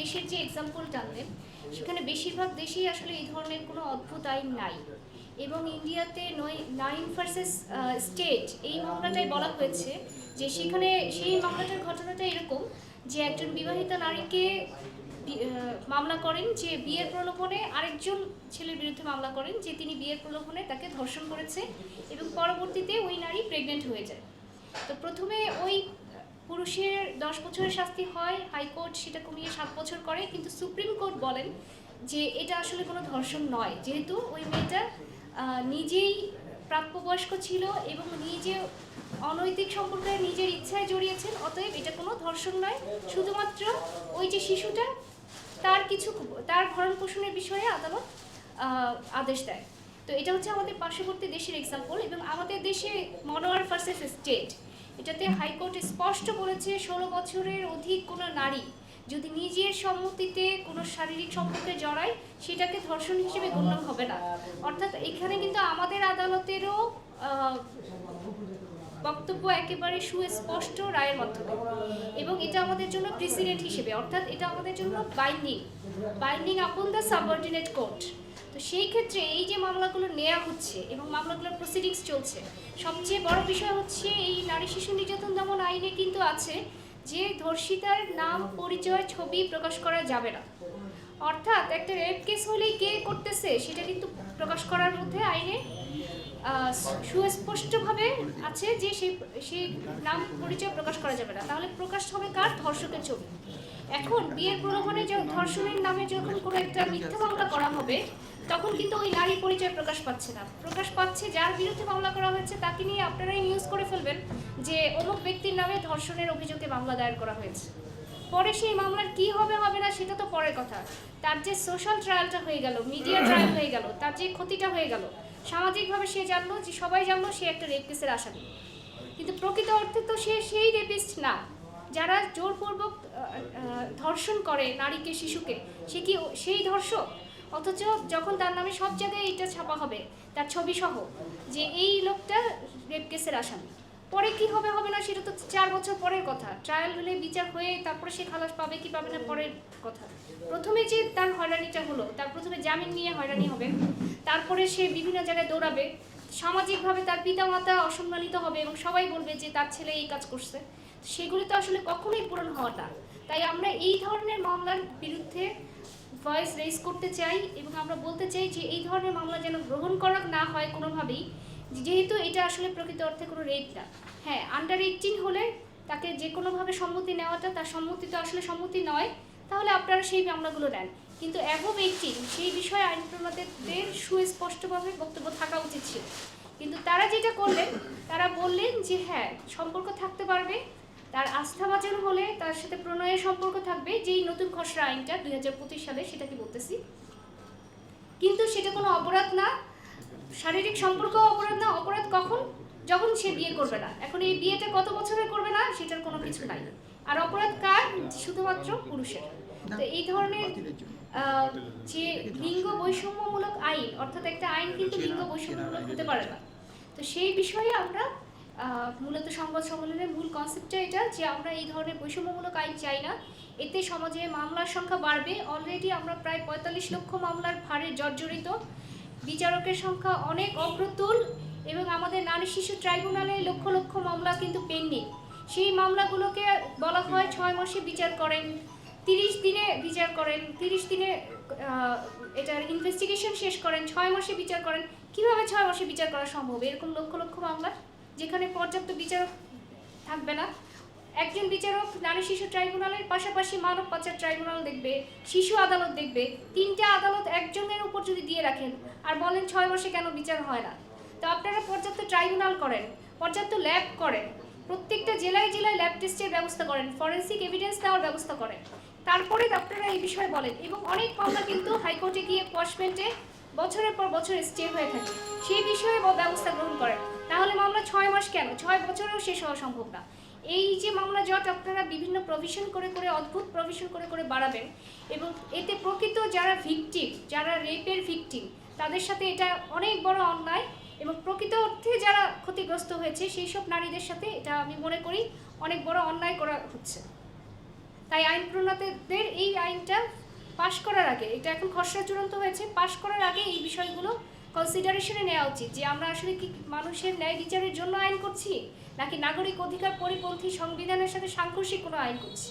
দেশের যে এক্সাম্পল টানলেন সেখানে বেশিরভাগ দেশেই আসলে এই ধরনের কোনো অদ্ভুত আইন নাই। এবং ইন্ডিয়াতে নয় নাইন ভার্সেস স্টেট এই মামলাটায় বলা হয়েছে যে সেখানে সেই মামলাটার ঘটনাটা এরকম যে একজন বিবাহিতা নারীকে মামলা করেন, যে বিয়ের প্রলোভনে আরেকজন ছেলের বিরুদ্ধে মামলা করেন, যে তিনি বিয়ের প্রলোভনে তাকে ধর্ষণ করেছে এবং পরবর্তীতে ওই নারী প্রেগনেন্ট হয়ে যায়। তো প্রথমে ওই পুরুষের দশ বছরের শাস্তি হয় হাইকোর্ট সেটা কমিয়ে সাত বছর করে, কিন্তু সুপ্রিম কোর্ট বলেন যে এটা আসলে কোনো ধর্ষণ নয়। যেহেতু ওই মেয়েটা নিজেই প্রাপ্যবয়স্ক ছিল এবং নিজে অনৈতিক সম্পর্কে নিজের ইচ্ছায় জড়িয়েছেন, অতএব এটা কোনো ধর্ষণ নয়। শুধুমাত্র ওই যে শিশুটা, তার কিছু তার ভরণ পোষণের বিষয়ে আদালত আদেশ দেয়। তো এটা হচ্ছে আমাদের পার্শ্ববর্তী দেশের এক্সাম্পল এবং আমাদের দেশে মনোয়ার ভার্সেস স্টেট এটাতে হাইকোর্ট স্পষ্ট বলেছে ষোলো বছরের অধিক কোনো নারী যদি নিজের সম্মতিতে কোনো শারীরিক সম্পর্কে জড়ায়, সেটাকে ধর্ষণ হিসেবে গণ্য হবে না। অর্থাৎ এখানে কিন্তু আমাদের আদালতেরও বক্তব্য একেবারে সুস্পষ্ট রায়ের মাধ্যমে। এবং এটা আমাদের জন্য প্রেসিডেন্ট হিসেবে। অর্থাৎ এটা আমাদের জন্য binding binding upon the subordinate court তো সেই ক্ষেত্রে এই যে মামলাগুলো নেওয়া হচ্ছে এবং মামলাগুলোর প্রসিডিংস চলছে, সবচেয়ে বড় বিষয় হচ্ছে এই নারী শিশু নির্যাতন দমন আইনে কিন্তু আছে যে ধর্ষিতার নাম, পরিচয়, ছবি প্রকাশ করা যাবে না। অর্থাৎ একটা রেপ কেস হলেই কে করতেছে সেটা কিন্তু প্রকাশ করার মধ্যে আইনে সুস্পষ্টভাবে আছে যে সেই সেই নাম, পরিচয় প্রকাশ করা যাবে না। তাহলে প্রকাশ হবে কার? ধর্ষকের ছবি। এখন বিয়ের প্রলোভনে ধর্ষণের নামে যখন কোনো একটা মিথ্যা মামলা করা হবে তখন কিন্তু ওই নারী পরিচয় প্রকাশ পাচ্ছে না। প্রকাশ পাচ্ছে যার বিরুদ্ধে মামলা করা হয়েছে, তাকে নিয়ে আপনারাই নিউজ করে ফেলবেন যে অমুক ব্যক্তির নামে ধর্ষণের অভিযোগে মামলা দায়ের করা হয়েছে। পরে সেই মামলার কি হবে হবে না, সেটা তো পরের কথা। তার যে সোশ্যাল ট্রায়ালটা হয়ে গেল মিডিয়া ট্রায়াল হয়ে গেল, তার যে ক্ষতিটা হয়ে গেল, সামাজিকভাবে সে জানলো যে সবাই জানলো সে একটা রেপ কেসের আসামি। কিন্তু প্রকৃত অর্থে তো সে সেই রেপিস্ট না। যারা জোরপূর্বক ধর্ষণ করে নারীকে, শিশুকে, সে কি সেই ধর্ষক? অথচ যখন তার নামে সব জায়গায় এটা ছাপা হবে, তার ছবি সহ যে এই লোকটা রেপ কেসের আসামি। পরে কি হবে হবে না সেটা তো চার বছর পরের কথা। ট্রায়াল হলে বিচার হয়ে তারপরে সে খালাস পাবে কি পাবে না পরের কথা। প্রথমে যে তার হয়রানিটা হলো, তার প্রথমে জামিন নিয়ে হয়রানি হবে, তারপরে সে বিভিন্ন জায়গায় দৌড়াবে, সামাজিকভাবে তার পিতামাতা অসম্মানিত হবে এবং সবাই বলবে যে তার ছেলে এই কাজ করছে। সেগুলি তো আসলে কখনোই পূরণ হওয়া না তাই আমরা এই ধরনের মামলার বিরুদ্ধে ভয়েস রেজ করতে চাই এবং আমরা বলতে চাই যে এই ধরনের মামলা যেন গ্রহণ করা না হয় কোনোভাবেই, যেহেতু এটা আসলে প্রকৃত অর্থে কোনো রেপ না। হ্যাঁ আন্ডার এইটিন হলে তাকে যে কোনোভাবে সম্মতি নেওয়াটা, তার সম্মতি তো আসলে সম্মতি নয়, তাহলে আপনারা সেই মামলাগুলো নেন। কিন্তু অ্যাভব এইটিন সেই বিষয়ে আইন প্রণেতাদের সুস্পষ্টভাবে বক্তব্য থাকা উচিত ছিল। কিন্তু তারা যেটা করলেন, তারা বললেন যে হ্যাঁ সম্পর্ক থাকতে পারবে তার আস্থাভাজন হলে তার সাথে প্রণয়ের সম্পর্ক থাকবে যেই নতুন খসড়া আইনটা দুই সালে সেটাকে বলতেছি। কিন্তু সেটা কোনো অপরাধ না। শারীরিক সম্পর্ক অপরাধ না। অপরাধ কখন? যখন সে বিয়ে করবে না। এখন এই বিয়েটা কত বছরের করবে না সেটার কোনো কিছু নাই। আর অপরাধ কার? শুধুমাত্র পুরুষের। তো এই ধরনের আহ, যে লিঙ্গ বৈষম্যমূলক আইন অর্থাৎ একটা আইন কিন্তু লিঙ্গ বৈষম্যমূলক হতে পারে না। তো সেই বিষয়ে আমরা মূলত সংবাদ সম্মেলনের মূল কনসেপ্টটা এটা যে আমরা এই ধরনের বৈষম্যমূলক আইন চাই না। এতে সমাজে মামলার সংখ্যা বাড়বে। অলরেডি আমরা প্রায় পঁয়তাল্লিশ লক্ষ মামলার ভারে জর্জরিত। বিচারকের সংখ্যা অনেক অপ্রতুল এবং আমাদের নারী শিশু ট্রাইব্যুনালে লক্ষ লক্ষ মামলা কিন্তু পেন্ডিং সেই মামলাগুলোকে বলা হয় ছয় মাসে বিচার করেন, তিরিশ দিনে বিচার করেন, তিরিশ দিনে এটার ইনভেস্টিগেশন শেষ করেন, ছয় মাসে বিচার করেন। কীভাবে ছয় মাসে বিচার করা সম্ভব? এরকম লক্ষ লক্ষ মামলা। যেখানে পর্যাপ্ত বিচারক থাকবে না। একজন বিচারক নারী শিশু ট্রাইব্যুনালের পাশাপাশি মানব পাচার ট্রাইব্যুনাল দেখবে, শিশু আদালত দেখবে, তিনটে আদালত একজনের উপর যদি দিয়ে রাখেন, আর বলেন ছয় মাসে কেন বিচার হয় না। তো আপনারা পর্যাপ্ত ট্রাইব্যুনাল করেন, পর্যাপ্ত ল্যাব করেন, প্রত্যেকটা জেলায় জেলায় ল্যাব টেস্টের ব্যবস্থা করেন, ফরেন্সিক এভিডেন্স দেওয়ার ব্যবস্থা করেন। তারপরে আপনারা এই বিষয়ে বলেন, এবং অনেক মামলা কিন্তু হাইকোর্টে গিয়ে কোয়াশমেন্টে বছরের পর বছর স্টে হয়ে থাকে। সেই বিষয়ে ব্যবস্থা গ্রহণ করেন। তাহলে মামলা ছয় মাস কেন? ছয় বছরেও শেষ হওয়া সম্ভব না। এই যে মামলা জট আপনারা বিভিন্ন প্রভিশন করে করে, অদ্ভুত প্রভিশন করে করে বাড়াবেন এবং এতে প্রকৃত যারা ভিকটিম যারা রেপের ভিকটিম তাদের সাথে এটা অনেক বড় অন্যায় এবং প্রকৃত অর্থে যারা ক্ষতিগ্রস্ত হয়েছে সেই সব নারীদের সাথে এটা আমি মনে করি অনেক বড় অন্যায় করা হচ্ছে। তাই আইন প্রণেতাদের এই আইনটা পাশ করার আগে, এটা এখন খসড়া চূড়ান্ত হয়েছে, পাশ করার আগে এই বিষয়গুলো কনসিডারেশনে নেওয়া উচিত যে আমরা আসলে কি মানুষের ন্যায় বিচারের জন্য আইন করছি? নাকি নাগরিক অধিকার পরিপন্থী সংবিধানের সাথে সাংঘর্ষিক কোনো আইন করছি?